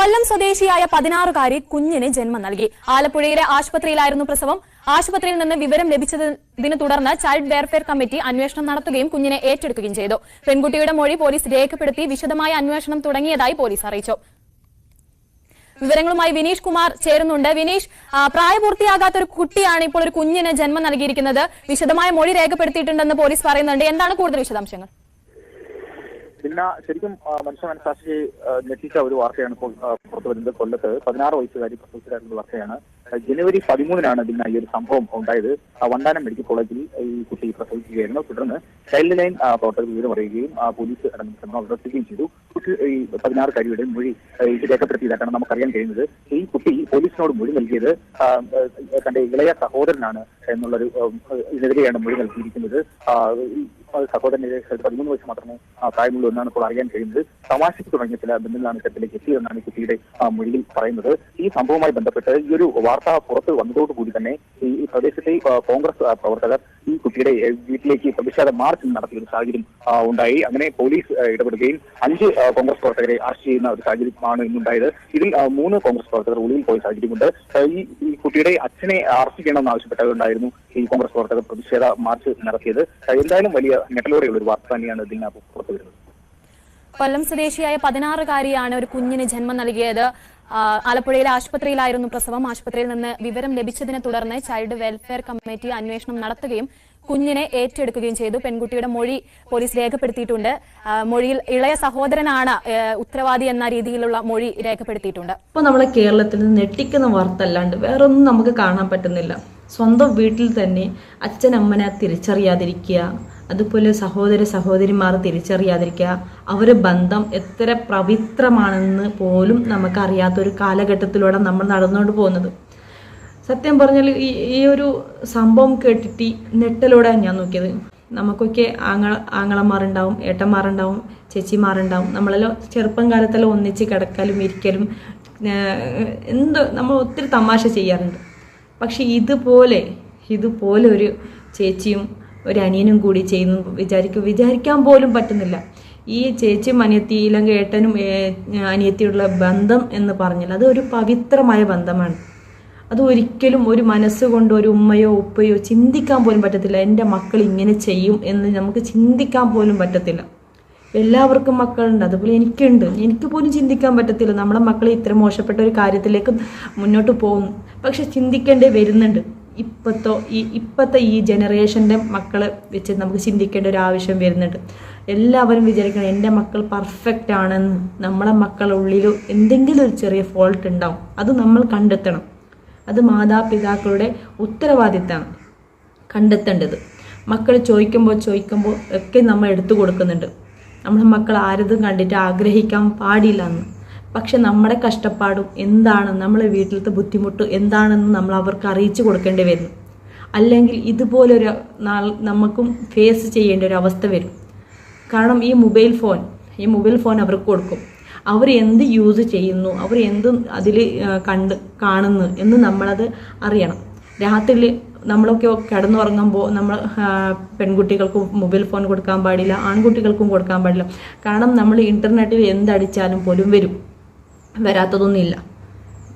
കൊല്ലം സ്വദേശിയായ പതിനാറുകാരി കുഞ്ഞിന് ജന്മം നൽകി. ആലപ്പുഴയിലെ ആശുപത്രിയിലായിരുന്നു പ്രസവം. ആശുപത്രിയിൽ നിന്ന് വിവരം ലഭിച്ചതിനെ തുടർന്ന് ചൈൽഡ് വെയർഫെയർ കമ്മിറ്റി അന്വേഷണം നടത്തുകയും കുഞ്ഞിനെ ഏറ്റെടുക്കുകയും ചെയ്തു. പെൺകുട്ടിയുടെ മൊഴി പോലീസ് രേഖപ്പെടുത്തി വിശദമായ അന്വേഷണം തുടങ്ങിയതായി പോലീസ് അറിയിച്ചു. വിവരങ്ങളുമായി വിനീഷ് കുമാർ ചേരുന്നുണ്ട്. വിനീഷ് പ്രായപൂർത്തിയാകാത്ത ഒരു കുട്ടിയാണ് ഇപ്പോൾ ഒരു കുഞ്ഞിന് ജന്മം നൽകിയിരിക്കുന്നത്. വിശദമായ മൊഴി രേഖപ്പെടുത്തിയിട്ടുണ്ടെന്ന് പോലീസ് പറയുന്നുണ്ട്. എന്താണ് കൂടുതൽ വിശദാംശങ്ങൾ? പിന്നെ ശരിക്കും മനുഷ്യ മനസാക്ഷി ഞെട്ടിച്ച ഒരു വാർത്തയാണ് ഇപ്പോൾ പുറത്തു വരുന്നത് കൊല്ലത്ത്. പതിനാറ് വയസ്സുകാരി പ്രസവിച്ചതായിട്ടുള്ള വാർത്തയാണ്. ജനുവരി പതിമൂന്നിനാണ് ഇതിന് ഈ ഒരു സംഭവം ഉണ്ടായത്. വണ്ടാനം മെഡിക്കൽ കോളേജിൽ ഈ കുട്ടി പ്രസവിക്കുകയായിരുന്നു. തുടർന്ന് ചൈൽഡ് ലൈൻ പ്രവർത്തകർ വിവരം അറിയുകയും പോലീസ് ശ്രമം അവതരിപ്പിക്കുകയും ചെയ്തു. കുട്ടി ഈ പതിനാറുകാരിയുടെ മൊഴി ആ, ഇത് രേഖപ്പെടുത്തിയതായിട്ടാണ് നമുക്കറിയാൻ കഴിയുന്നത്. ഈ കുട്ടി പോലീസിനോട് മൊഴി നൽകിയത് തന്റെ ഇളയ സഹോദരനാണ് എന്നുള്ളൊരു ഇതിനെതിരെയാണ് മൊഴി നൽകിയിരിക്കുന്നത്. സഹോദരനെതിരെ പതിമൂന്ന് വയസ്സ് മാത്രമേ പ്രായമുള്ളൂ എന്നാണ് ഇപ്പോൾ അറിയാൻ കഴിയുന്നത്. തമാശയ്ക്ക് തുടങ്ങിയ ചില ബന്ധങ്ങളാണ് ഇത്തരത്തിലേക്ക് എത്തിയതെന്നാണ് കുട്ടിയുടെ മൊഴിയിൽ പറയുന്നത്. ഈ സംഭവവുമായി ബന്ധപ്പെട്ട് ഈ ഒരു വാർത്ത പുറത്ത് വന്നതോടുകൂടി തന്നെ ഈ പ്രദേശത്തെ കോൺഗ്രസ് പ്രവർത്തകർ ഈ കുട്ടിയുടെ വീട്ടിലേക്ക് പ്രതിഷേധ മാർച്ച് നടത്തിയ ഒരു സാഹചര്യം ഉണ്ടായി. അങ്ങനെ പോലീസ് ഇടപെടുകയും അഞ്ച് കോൺഗ്രസ് പ്രവർത്തകരെ അറസ്റ്റ് ചെയ്യുന്ന ഒരു സാഹചര്യമാണ് ഇന്നുണ്ടായത്. ഇതിൽ മൂന്ന് കോൺഗ്രസ് പ്രവർത്തകർ ഉള്ളിൽ പോയ സാഹചര്യമുണ്ട്. ഈ കുട്ടിയുടെ അച്ഛനെ അറസ്റ്റ് ചെയ്യണമെന്ന് ആവശ്യപ്പെട്ടവരുണ്ടായിരുന്നു ഈ കോൺഗ്രസ് പ്രവർത്തകർ പ്രതിഷേധ മാർച്ച് നടത്തിയത്. എന്തായാലും വലിയ ഞെട്ടലോടെയുള്ള ഒരു വാർത്ത തന്നെയാണ് ഇതിനകത്ത് പുറത്തു വരുന്നത്. കൊല്ലം സ്വദേശിയായ പതിനാറുകാരിയാണ് ഒരു കുഞ്ഞിന് ജന്മം നൽകിയത്. ആലപ്പുഴയിലെ ആശുപത്രിയിലായിരുന്നു പ്രസവം. ആശുപത്രിയിൽ നിന്ന് വിവരം ലഭിച്ചതിനെ തുടർന്ന് ചൈൽഡ് വെൽഫെയർ കമ്മിറ്റി അന്വേഷണം നടത്തുകയും കുഞ്ഞിനെ ഏറ്റെടുക്കുകയും ചെയ്തു. പെൺകുട്ടിയുടെ മൊഴി പോലീസ് രേഖപ്പെടുത്തിയിട്ടുണ്ട്. മൊഴിയിൽ ഇളയ സഹോദരനാണ് ഉത്തരവാദി എന്ന രീതിയിലുള്ള മൊഴി രേഖപ്പെടുത്തിയിട്ടുണ്ട്. ഇപ്പൊ നമ്മളെ കേരളത്തിൽ ഞെട്ടിക്കുന്ന വാർത്ത അല്ലാണ്ട് വേറൊന്നും നമുക്ക് കാണാൻ പറ്റുന്നില്ല. സ്വന്തം വീട്ടിൽ തന്നെ അച്ഛനമ്മനെ തിരിച്ചറിയാതിരിക്കുക അതുപോലെ സഹോദര സഹോദരിമാർ തിരിച്ചറിയാതിരിക്കുക. അവരുടെ ബന്ധം എത്ര പവിത്രമാണെന്ന് പോലും നമുക്കറിയാത്തൊരു കാലഘട്ടത്തിലൂടെ നമ്മൾ നടന്നുകൊണ്ട് പോകുന്നത്. സത്യം പറഞ്ഞാൽ ഈ ഈ ഒരു സംഭവം കേട്ടിട്ട് നെട്ടലോടെ ഞാൻ നോക്കിയത്. നമുക്കൊക്കെ ആങ്ങള ആങ്ങളമാരുണ്ടാവും ഏട്ടന്മാരുണ്ടാവും ചേച്ചിമാരുണ്ടാവും. നമ്മളെല്ലാം ചെറുപ്പം കാലത്തെല്ലാം ഒന്നിച്ച് കിടക്കലും ഇരിക്കലും എന്ത് നമ്മൾ ഒത്തിരി തമാശ ചെയ്യാറുണ്ട്. പക്ഷെ ഇതുപോലെ ഇതുപോലെ ഒരു ചേച്ചിയും ഒരു അനിയനും കൂടി ചെയ്യുന്നു. വിചാരിക്കും വിചാരിക്കാൻ പോലും പറ്റുന്നില്ല. ഈ ചേച്ചിയും അനിയത്തി ഇല്ലെങ്കിൽ ഏട്ടനും അനിയത്തിയുള്ള ബന്ധം എന്ന് പറഞ്ഞാൽ അത് ഒരു പവിത്രമായ ബന്ധമാണ്. അത് ഒരിക്കലും ഒരു മനസ്സുകൊണ്ട് ഒരു ഉമ്മയോ ഉപ്പയോ ചിന്തിക്കാൻ പോലും പറ്റത്തില്ല. എന്റെ മക്കൾ ഇങ്ങനെ ചെയ്യും എന്ന് നമുക്ക് ചിന്തിക്കാൻ പോലും പറ്റത്തില്ല. എല്ലാവർക്കും മക്കളുണ്ട്. അതുപോലെ എനിക്കുണ്ട്. എനിക്ക് പോലും ചിന്തിക്കാൻ പറ്റത്തില്ല. നമ്മുടെ മക്കൾ ഇത്ര മോശപ്പെട്ട ഒരു കാര്യത്തിലേക്ക് മുന്നോട്ട് പോകും പക്ഷെ ചിന്തിക്കേണ്ടി വരുന്നുണ്ട്. ഇപ്പോഴത്തെ ഈ ഇപ്പോഴത്തെ ഈ ജനറേഷന്റെ മക്കളെ വെച്ച് നമുക്ക് ചിന്തിക്കേണ്ട ഒരു ആവശ്യം വരുന്നുണ്ട്. എല്ലാവരും വിചാരിക്കണം എന്റെ മക്കൾ പെർഫെക്റ്റ് ആണെന്ന്. നമ്മളെ മക്കളുടെ ഉള്ളിൽ എന്തെങ്കിലും ഒരു ചെറിയ ഫോൾട്ട് ഉണ്ടാവും. അത് നമ്മൾ കണ്ടെത്തണം. അത് മാതാപിതാക്കളുടെ ഉത്തരവാദിത്തമാണ് കണ്ടെത്തേണ്ടത്. മക്കൾ ചോദിക്കുമ്പോൾ ചോദിക്കുമ്പോൾ ഒക്കെ നമ്മൾ എടുത്തു കൊടുക്കുന്നുണ്ട്. നമ്മുടെ മക്കൾ ആരതും കണ്ടിട്ട് ആഗ്രഹിക്കാൻ പാടില്ല എന്ന്. പക്ഷെ നമ്മുടെ കഷ്ടപ്പാടും എന്താണ് നമ്മളെ വീട്ടിലത്തെ ബുദ്ധിമുട്ട് എന്താണെന്ന് നമ്മൾ അവർക്ക് അറിയിച്ചു കൊടുക്കേണ്ടി വരും. അല്ലെങ്കിൽ ഇതുപോലൊരു നമുക്കും ഫേസ് ചെയ്യേണ്ട ഒരു അവസ്ഥ വരും. കാരണം ഈ മൊബൈൽ ഫോൺ ഈ മൊബൈൽ ഫോൺ അവർക്ക് കൊടുക്കും. അവർ എന്ത് യൂസ് ചെയ്യുന്നു അവർ എന്ത് അതിൽ കണ്ട് കാണുന്നു എന്ന് നമ്മളത് അറിയണം. രാത്രി നമ്മളൊക്കെ കിടന്നുറങ്ങുമ്പോൾ നമ്മൾ പെൺകുട്ടികൾക്ക് മൊബൈൽ ഫോൺ കൊടുക്കാൻ പാടില്ല ആൺകുട്ടികൾക്കും കൊടുക്കാൻ പാടില്ല. കാരണം നമ്മൾ ഇന്റർനെറ്റിൽ എന്തടിച്ചാലും പോലും വരും. വരാത്തതൊന്നുമില്ല.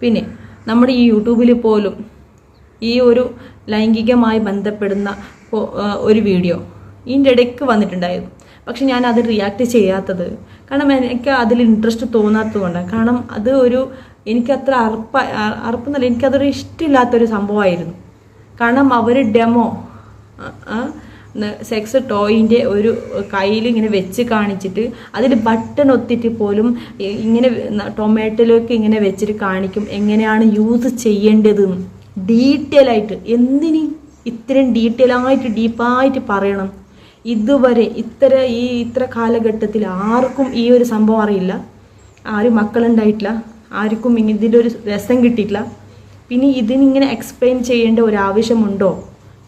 പിന്നെ നമ്മുടെ ഈ യൂട്യൂബിൽ പോലും ഈ ഒരു ലൈംഗികമായി ബന്ധപ്പെടുന്ന ഒരു വീഡിയോ ഇതിന്റെ ഇടയ്ക്ക് വന്നിട്ടുണ്ടായിരുന്നു. പക്ഷെ ഞാൻ അത് റിയാക്ട് ചെയ്യാത്തത് കാരണം എനിക്ക് അതിൽ ഇൻട്രസ്റ്റ് തോന്നാത്തത് കൊണ്ടാണ്. കാരണം അത് ഒരു എനിക്കത്ര അർപ്പ അർപ്പെന്നല്ല എനിക്കതൊരു ഇഷ്ടമില്ലാത്തൊരു സംഭവമായിരുന്നു. കാരണം അവർ ഡെമോ സെക്സ് ടോയിന്റെ ഒരു കയ്യിൽ ഇങ്ങനെ വെച്ച് കാണിച്ചിട്ട് അതിൽ ബട്ടൺ ഒത്തിട്ട് പോലും ഇങ്ങനെ ടൊമാറ്റോയിലേക്ക് ഇങ്ങനെ വെച്ചിട്ട് കാണിക്കും. എങ്ങനെയാണ് യൂസ് ചെയ്യേണ്ടത്? ഡീറ്റെയിൽ ആയിട്ട്. എന്തിന് ഇത്രയും ഡീറ്റെയിൽ ആയിട്ട് ഡീപ്പായിട്ട് പറയണം? ഇതുവരെ ഇത്ര ഈ ഇത്ര കാലഘട്ടത്തിൽ ആർക്കും ഈ ഒരു സംഭവം അറിയില്ല. ആരും മക്കളുണ്ടായിട്ടില്ല. ആർക്കും ഇതിന്റെ ഒരു രസം കിട്ടിയിട്ടില്ല. പിന്നെ ഇതിനിങ്ങനെ എക്സ്പ്ലെയിൻ ചെയ്യേണ്ട ഒരു ആവശ്യമുണ്ടോ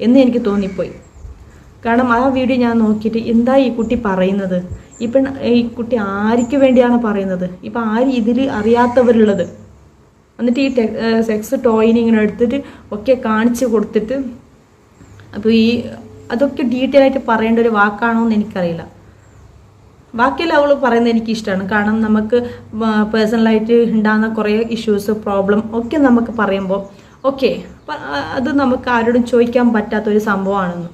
എന്ന് എനിക്ക് തോന്നിപ്പോയി. കാരണം ആ വീഡിയോ ഞാൻ നോക്കിയിട്ട് എന്താ ഈ കുട്ടി പറയുന്നത്? ഇപ്പം ഈ കുട്ടി ആർക്ക് വേണ്ടിയാണ് പറയുന്നത്? ഇപ്പം ആര് ഇതിൽ അറിയാത്തവരുള്ളത്? എന്നിട്ട് ഈ സെക്സ് ടോയിനെ ഇങ്ങനെ എടുത്തിട്ട് ഒക്കെ കാണിച്ചു കൊടുത്തിട്ട് അപ്പോൾ ഈ അതൊക്കെ ഡീറ്റെയിൽ ആയിട്ട് പറയേണ്ട ഒരു വാക്കാണോ എന്ന് എനിക്കറിയില്ല. ബാക്കിയെല്ലാം അവൾ പറയുന്നത് എനിക്ക് ഇഷ്ടമാണ് കാരണം നമുക്ക് പേഴ്സണലായിട്ട് ഉണ്ടാകുന്ന കുറേ ഇഷ്യൂസ് പ്രോബ്ലം ഒക്കെ നമുക്ക് പറയുമ്പോൾ ഓക്കെ അത് നമുക്ക് ആരോടും ചോദിക്കാൻ പറ്റാത്തൊരു സംഭവമാണെന്ന്.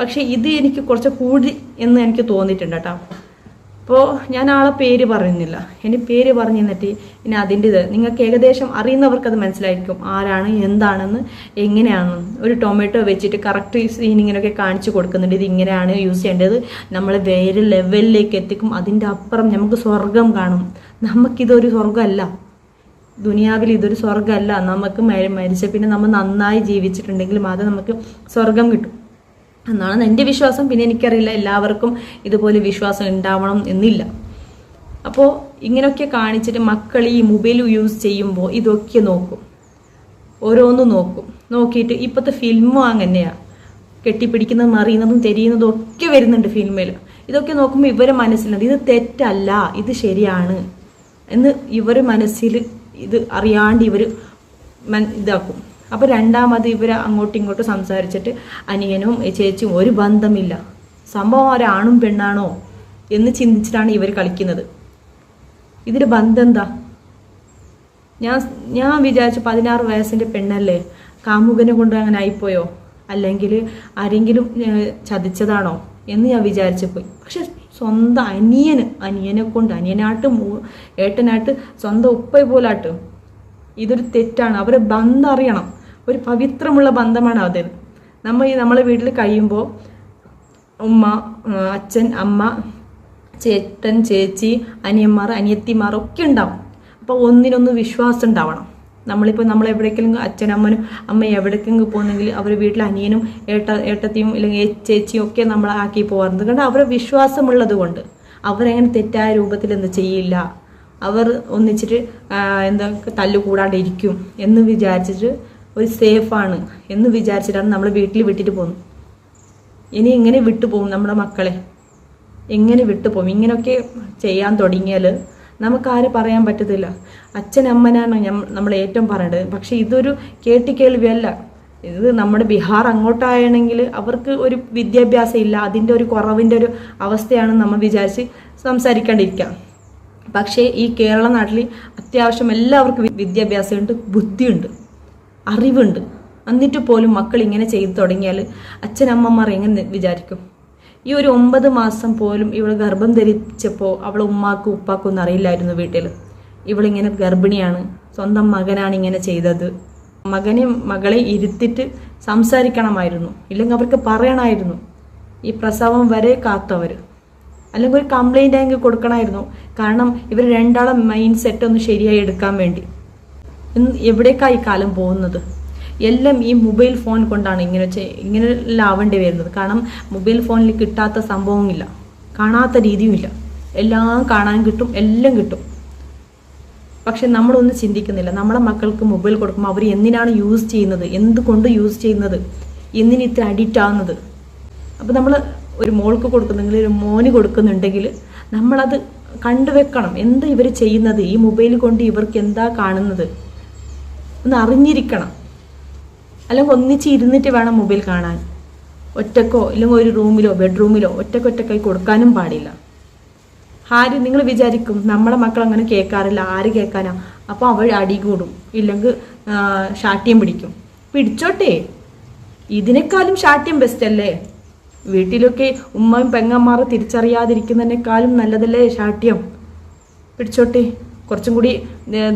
പക്ഷേ ഇത് എനിക്ക് കുറച്ച് കൂടി എന്ന് എനിക്ക് തോന്നിയിട്ടുണ്ട് കേട്ടോ. അപ്പോൾ ഞാൻ ആളെ പേര് പറയുന്നില്ല ഇനി പേര് പറഞ്ഞു തന്നിട്ട് ഇനി അതിന്റെ ഇത് നിങ്ങൾക്ക് ഏകദേശം അറിയുന്നവർക്കത് മനസ്സിലായിരിക്കും ആരാണ് എന്താണെന്ന് എങ്ങനെയാണെന്ന് ഒരു ടൊമാറ്റോ വെച്ചിട്ട് കറക്റ്റ് സീനിങ്ങിനൊക്കെ കാണിച്ചു കൊടുക്കുന്നുണ്ട്. ഇത് ഇങ്ങനെയാണ് യൂസ് ചെയ്യേണ്ടത്. നമ്മൾ വേറെ ലെവലിലേക്ക് എത്തിക്കും. അതിന്റെ അപ്പുറം നമുക്ക് സ്വർഗം കാണും. നമുക്കിതൊരു സ്വർഗമല്ല ദുനിയാവിൽ ഇതൊരു സ്വർഗമല്ല നമുക്ക് മരി- മരിച്ച പിന്നെ നമ്മൾ നന്നായി ജീവിച്ചിട്ടുണ്ടെങ്കിൽ മാത്രം നമുക്ക് സ്വർഗം കിട്ടും. എന്നാണ് എന്റെ വിശ്വാസം. പിന്നെ എനിക്കറിയില്ല എല്ലാവർക്കും ഇതുപോലെ വിശ്വാസം ഉണ്ടാവണം എന്നില്ല. അപ്പോൾ ഇങ്ങനെയൊക്കെ കാണിച്ചിട്ട് മക്കൾ ഈ മൊബൈൽ യൂസ് ചെയ്യുമ്പോൾ ഇതൊക്കെ നോക്കും. ഓരോന്നും നോക്കും. നോക്കിയിട്ട് ഇപ്പോഴത്തെ ഫിലിമും അങ്ങനെയാണ് കെട്ടിപ്പിടിക്കുന്നതും അറിയുന്നതും തെരിയുന്നതും ഒക്കെ വരുന്നുണ്ട് ഫിലിമിൽ ഇതൊക്കെ നോക്കുമ്പോൾ ഇവരെ മനസ്സിലുണ്ട് ഇത് തെറ്റല്ല ഇത് ശരിയാണ്. എന്ന് ഇവർ മനസ്സിൽ ഇത് അറിയാണ്ട് ഇവർ ഇതാക്കും. അപ്പോൾ രണ്ടാമത് ഇവർ അങ്ങോട്ടും ഇങ്ങോട്ടും സംസാരിച്ചിട്ട് അനിയനും ചേച്ചിയും ഒരു ബന്ധമില്ല. സംഭവം ഒരാണും പെണ്ണാണോ എന്ന് ചിന്തിച്ചിട്ടാണ് ഇവർ കളിക്കുന്നത്. ഇതിന്റെ ബന്ധം എന്താ? ഞാൻ ഞാൻ വിചാരിച്ചു പതിനാറ് വയസ്സിന്റെ പെണ്ണല്ലേ. കാമുകനെ കൊണ്ട് അങ്ങനെ ആയിപ്പോയോ? അല്ലെങ്കിൽ ആരെങ്കിലും ചതിച്ചതാണോ എന്ന് ഞാൻ വിചാരിച്ചു പോയി. പക്ഷെ സ്വന്തം അനിയന് അനിയനെ കൊണ്ട് അനിയനായിട്ട് ഏട്ടനായിട്ട് സ്വന്തം ഉപ്പ പോലാട്ട്. ഇതൊരു തെറ്റാണ്. അവരെ ബന്ധം അറിയണം. ഒരു പവിത്രമുള്ള ബന്ധമാണ് അത്. നമ്മൾ ഈ നമ്മളെ വീട്ടിൽ കഴിയുമ്പോൾ ഉമ്മ അച്ഛൻ അമ്മ ചേട്ടൻ ചേച്ചി അനിയന്മാർ അനിയത്തിമാർ ഒക്കെ ഉണ്ടാവും. അപ്പോൾ ഒന്നിനൊന്ന് വിശ്വാസം ഉണ്ടാവണം. നമ്മളിപ്പോൾ നമ്മൾ എവിടേക്കെങ്കിലും അച്ഛനമ്മനും അമ്മ എവിടേക്കെങ്കിലും പോകുന്നെങ്കിൽ അവർ വീട്ടിൽ അനിയനും ഏട്ട ഏട്ടത്തിയും ഇല്ലെങ്കിൽ ചേച്ചിയും ഒക്കെ നമ്മളെ ആക്കി പോകാറുണ്ട് കാരണം അവരെ വിശ്വാസമുള്ളത് കൊണ്ട്. അവരങ്ങനെ തെറ്റായ രൂപത്തിൽ എന്ത് ചെയ്യില്ല. അവർ ഒന്നിച്ചിട്ട് എന്താ തല്ലുകൂടാണ്ടിരിക്കും എന്ന് വിചാരിച്ചിട്ട് ഒരു സേഫാണ് എന്ന് വിചാരിച്ചിട്ടാണ് നമ്മൾ വീട്ടിൽ വിട്ടിട്ട് പോകുന്നത്. ഇനി എങ്ങനെ വിട്ടുപോകും നമ്മുടെ മക്കളെ? എങ്ങനെ വിട്ടു പോകും? ഇങ്ങനെയൊക്കെ ചെയ്യാൻ തുടങ്ങിയാൽ ആര് പറയാൻ പറ്റത്തില്ല. അച്ഛനമ്മനാണ് നമ്മൾ ഏറ്റവും പറയേണ്ടത് പക്ഷെ ഇതൊരു കേട്ടിക്കേൾവിയല്ല ഇത് നമ്മുടെ ബീഹാർ അങ്ങോട്ടായണെങ്കിൽ അവർക്ക് ഒരു വിദ്യാഭ്യാസം ഇല്ല. അതിന്റെ ഒരു കുറവിന്റെ ഒരു അവസ്ഥയാണ് നമ്മൾ വിചാരിച്ച് സംസാരിക്കാണ്ടിരിക്കാം. പക്ഷേ ഈ കേരള നാട്ടിൽ അത്യാവശ്യം എല്ലാവർക്കും വിദ്യാഭ്യാസമുണ്ട് ബുദ്ധിയുണ്ട്. അറിവുണ്ട്. എന്നിട്ട് പോലും മക്കൾ ഇങ്ങനെ ചെയ്തു തുടങ്ങിയാൽ അച്ഛനമ്മമാർ എങ്ങനെ വിചാരിക്കും? ഈ ഒരു ഒമ്പത് മാസം പോലും ഇവൾ ഗർഭം ധരിച്ചപ്പോൾ അവൾ ഉമ്മാക്കും ഉപ്പാക്കും അറിയില്ലായിരുന്നു വീട്ടിൽ ഇവളിങ്ങനെ ഗർഭിണിയാണ്. സ്വന്തം മകനാണ് ഇങ്ങനെ ചെയ്തത്. മകനെ മകളെ ഇരുത്തിട്ട് സംസാരിക്കണമായിരുന്നു. ഇല്ലെങ്കിൽ അവർക്ക് പറയണമായിരുന്നു. ഈ പ്രസവം വരെ കാത്തവർ അല്ലെങ്കിൽ ഒരു കംപ്ലൈന്റ് ആയെങ്കിൽ കൊടുക്കണമായിരുന്നു. കാരണം ഇവർ രണ്ടാളും മൈൻഡ് സെറ്റ് ഒന്ന് ശരിയായി എടുക്കാൻ വേണ്ടി. എവിടേക്കായി കാലം പോകുന്നത്? എല്ലാം ഈ മൊബൈൽ ഫോൺ കൊണ്ടാണ് ഇങ്ങനെ ഇങ്ങനെ ആവേണ്ടി വരുന്നത്. കാരണം മൊബൈൽ ഫോണിൽ കിട്ടാത്ത സംഭവമില്ല. കാണാത്ത രീതിയുമില്ല. എല്ലാം കാണാൻ കിട്ടും എല്ലാം കിട്ടും. പക്ഷെ നമ്മളൊന്നും ചിന്തിക്കുന്നില്ല. നമ്മളെ മക്കൾക്ക് മൊബൈൽ കൊടുക്കുമ്പോൾ അവർ എന്തിനാണ് യൂസ് ചെയ്യുന്നത്? എന്തുകൊണ്ട് യൂസ് ചെയ്യുന്നത്? എന്തിന് ഇത്ര അഡിക്റ്റ് ആവുന്നത്? അപ്പോൾ നമ്മൾ ഒരു മോൾക്ക് കൊടുക്കുന്നെങ്കിൽ ഒരു മോന് കൊടുക്കുന്നുണ്ടെങ്കിൽ നമ്മളത് കണ്ടുവെക്കണം. എന്ത് ഇവർ ചെയ്യുന്നത്? ഈ മൊബൈൽ കൊണ്ട് ഇവർക്ക് എന്താ കാണുന്നത്? ഒന്ന് അറിഞ്ഞിരിക്കണം അല്ലെങ്കിൽ ഒന്നിച്ച് ഇരുന്നിട്ട് വേണം മൊബൈൽ കാണാൻ. ഒറ്റക്കോ അല്ലെങ്കിൽ ഒരു റൂമിലോ ബെഡ്റൂമിലോ ഒറ്റക്കൊറ്റക്കായി കൊടുക്കാനും പാടില്ല. ആര് നിങ്ങൾ വിചാരിക്കും നമ്മളെ മക്കൾ അങ്ങനെ കേൾക്കാറില്ല ആര് കേൾക്കാനാ? അപ്പോൾ അവൾ അടി കൂടും. ഇല്ലെങ്കിൽ ഷാട്ട്യം പിടിക്കും. പിടിച്ചോട്ടെ ഇതിനേക്കാളും ശാഠ്യം ബെസ്റ്റ് അല്ലേ? വീട്ടിലൊക്കെ ഉമ്മയും പെങ്ങന്മാർ തിരിച്ചറിയാതിരിക്കുന്നതിനേക്കാളും നല്ലതല്ലേ ശാഠ്യം പിടിച്ചോട്ടെ. കുറച്ചും കൂടി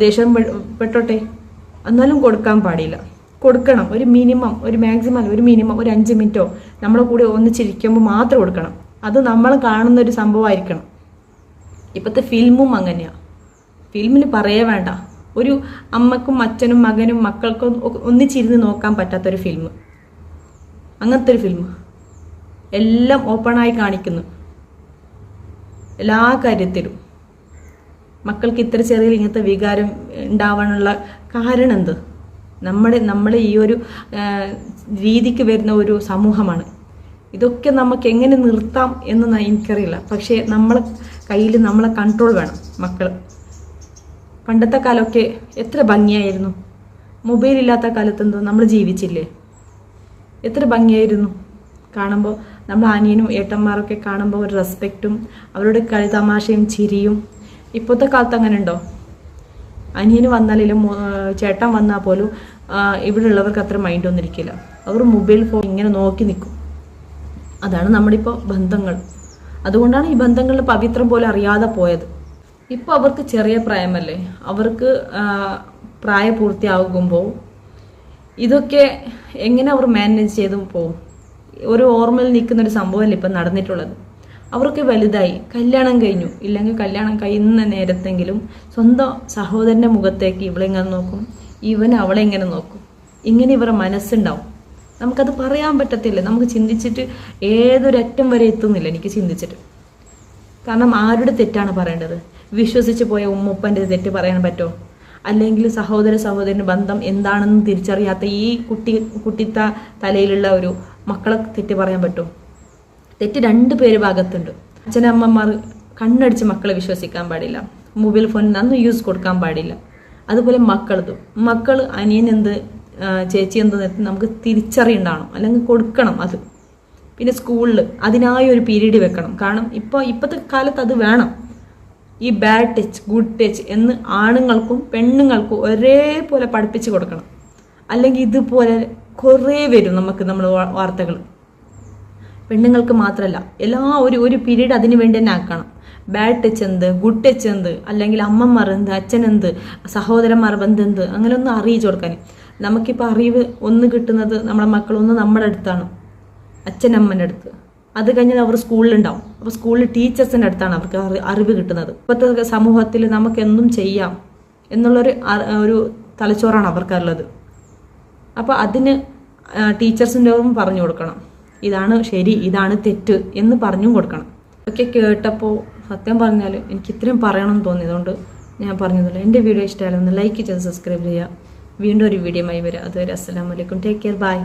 ദേഷ്യം പെട്ടോട്ടെ. എന്നാലും കൊടുക്കാൻ പാടില്ല. കൊടുക്കണം. ഒരു മിനിമം ഒരു മാക്സിമം ഒരു മിനിമം ഒരു അഞ്ച് മിനിറ്റോ നമ്മളെ കൂടെ ഒന്നിച്ചിരിക്കുമ്പോൾ മാത്രം കൊടുക്കണം. അത് നമ്മൾ കാണുന്ന ഒരു സംഭവമായിരിക്കണം. ഇപ്പോഴത്തെ ഫിലിമും അങ്ങനെയാണ് ഫിലിമിന് പറയേ വേണ്ട. ഒരു അമ്മക്കും അച്ഛനും മകനും മക്കൾക്കും ഒന്നിച്ചിരുന്ന് നോക്കാൻ പറ്റാത്തൊരു ഫിലിം അങ്ങനത്തെ ഒരു ഫിലിം എല്ലാം ഓപ്പണായി കാണിക്കുന്നു. എല്ലാ കാര്യത്തിലും. മക്കൾക്ക് ഇത്ര ചെറിയ ഇങ്ങനത്തെ വികാരം ഉണ്ടാവാനുള്ള കാരണം എന്ത് നമ്മുടെ നമ്മുടെ ഈ ഒരു രീതിക്ക് വരുന്ന ഒരു സമൂഹമാണ്. ഇതൊക്കെ നമുക്ക് എങ്ങനെ നിർത്താം എന്ന് എനിക്കറിയില്ല. പക്ഷേ നമ്മളെ കയ്യിൽ നമ്മളെ കൺട്രോൾ വേണം മക്കൾ പണ്ടത്തെ കാലമൊക്കെ എത്ര ഭംഗിയായിരുന്നു. മൊബൈൽ ഇല്ലാത്ത കാലത്ത് എന്തോ നമ്മൾ ജീവിച്ചില്ലേ? എത്ര ഭംഗിയായിരുന്നു. കാണുമ്പോൾ നമ്മൾ അനിയനും ഏട്ടന്മാരൊക്കെ കാണുമ്പോൾ ഒരു റെസ്പെക്റ്റും അവരുടെ കളിതമാശയും ചിരിയും. ഇപ്പോഴത്തെ കാലത്ത് അങ്ങനെ ഉണ്ടോ? അനിയന് വന്നാലും ചേട്ടൻ വന്നാൽ പോലും ഇവിടെ ഉള്ളവർക്ക് അത്ര മൈൻഡ് ഒന്നിരിക്കില്ല അവർ മൊബൈൽ ഫോൺ ഇങ്ങനെ നോക്കി നിൽക്കും അതാണ് നമ്മുടെ ഇപ്പോൾ ബന്ധങ്ങൾ. അതുകൊണ്ടാണ് ഈ ബന്ധങ്ങളിൽ പവിത്രം പോലെ അറിയാതെ പോയത്. ഇപ്പോൾ അവർക്ക് ചെറിയ പ്രായമല്ലേ? അവർക്ക് പ്രായപൂർത്തിയാകുമ്പോൾ ഇതൊക്കെ എങ്ങനെ അവർ മാനേജ് ചെയ്തു പോകും ഒരു ഓർമ്മയിൽ നിൽക്കുന്ന ഒരു സംഭവമല്ലേ ഇപ്പം നടന്നിട്ടുള്ളത്? അവർക്ക് വലുതായി. കല്യാണം കഴിഞ്ഞു. ഇല്ലെങ്കിൽ കല്യാണം കഴിയുന്ന നേരത്തെങ്കിലും സ്വന്തം സഹോദരന്റെ മുഖത്തേക്ക് ഇവളെങ്ങനെ നോക്കും. ഇവൻ അവളെ എങ്ങനെ നോക്കും. ഇങ്ങനെ ഇവരുടെ മനസ്സുണ്ടാവും. നമുക്കത് പറയാൻ പറ്റത്തില്ല. നമുക്ക് ചിന്തിച്ചിട്ട് ഏതൊരറ്റം വരെ എത്തുന്നില്ല എനിക്ക് ചിന്തിച്ചിട്ട്. കാരണം ആരുടെ തെറ്റാണ് പറയേണ്ടത്? വിശ്വസിച്ച് പോയ ഉമ്മൂപ്പന്റെ തെറ്റ് പറയാൻ പറ്റുമോ അല്ലെങ്കിൽ സഹോദര സഹോദരന് ബന്ധം എന്താണെന്ന് തിരിച്ചറിയാത്ത ഈ കുട്ടി കുട്ടിത്ത തലയിലുള്ള ഒരു മക്കളെ തെറ്റ് പറയാൻ പറ്റുമോ തെറ്റ് രണ്ട് പേര് ഭാഗത്തുണ്ട്. അച്ഛനമ്മമാർ കണ്ണടിച്ച് മക്കളെ വിശ്വസിക്കാൻ പാടില്ല. മൊബൈൽ ഫോൺ നന്ന് യൂസ് കൊടുക്കാൻ പാടില്ല. അതുപോലെ മക്കളതും. മക്കൾ അനിയൻ എന്ത് ചേച്ചി എന്ത് നമുക്ക് തിരിച്ചറിയണ്ടാവണം. അല്ലെങ്കിൽ കൊടുക്കണം അത്. പിന്നെ സ്കൂളിൽ അതിനായി ഒരു പീരീഡ് വെക്കണം. കാരണം ഇപ്പോൾ ഇപ്പോഴത്തെ കാലത്ത് അത് വേണം. ഈ ബാഡ് ടച്ച് ഗുഡ് ടച്ച് എന്ന് ആണുങ്ങൾക്കും പെണ്ണുങ്ങൾക്കും ഒരേപോലെ പഠിപ്പിച്ച് കൊടുക്കണം. അല്ലെങ്കിൽ ഇതുപോലെ കുറേ വരും നമുക്ക് നമ്മൾ വാർത്തകൾ പെണ്ണുങ്ങൾക്ക് മാത്രമല്ല എല്ലാ ഒരു ഒരു പീരീഡ് അതിന് വേണ്ടി തന്നെ ആക്കണം. ബാഡ് ടച്ച് എന്ത് ഗുഡ് ടച്ച് എന്ത് അല്ലെങ്കിൽ അമ്മമാർ എന്ത് അച്ഛൻ എന്ത് സഹോദരന്മാർ ബന്ധെന്ത് അങ്ങനെ ഒന്ന് അറിയിച്ചു കൊടുക്കാൻ നമുക്കിപ്പോൾ അറിവ് ഒന്ന് കിട്ടുന്നത് നമ്മുടെ മക്കളൊന്ന് നമ്മുടെ അടുത്താണ് അച്ഛനമ്മന്റെ അടുത്ത്. അത് കഴിഞ്ഞാൽ അവർ സ്കൂളിലുണ്ടാവും. അപ്പോൾ സ്കൂളിൽ ടീച്ചേഴ്സിന്റെ അടുത്താണ് അവർക്ക് അറി- അറിവ് കിട്ടുന്നത്. ഇപ്പോഴത്തെ സമൂഹത്തിൽ നമുക്ക് എന്തും ചെയ്യാം എന്നുള്ളൊരു ഒരു തലച്ചോറാണ് അവർക്കുള്ളത്. അപ്പോൾ അതിന് ടീച്ചേഴ്സിന്റെ പറഞ്ഞു കൊടുക്കണം. ഇതാണ് ശരി ഇതാണ് തെറ്റ് എന്ന് പറഞ്ഞും കൊടുക്കണം. ഒക്കെ കേട്ടപ്പോൾ സത്യം പറഞ്ഞാൽ എനിക്ക് ഇത്രയും പറയണമെന്ന് തോന്നിയതുകൊണ്ട് ഞാൻ പറഞ്ഞതല്ല എന്റെ വീഡിയോ ഇഷ്ടമായാലും ഒന്ന് ലൈക്ക് ചെയ്ത് സബ്സ്ക്രൈബ് ചെയ്യുക. വീണ്ടും ഒരു വീഡിയോ ആയി വരിക അതുവരെ അസ്സാം വലൈക്കും ടേക്ക് കെയർ ബൈ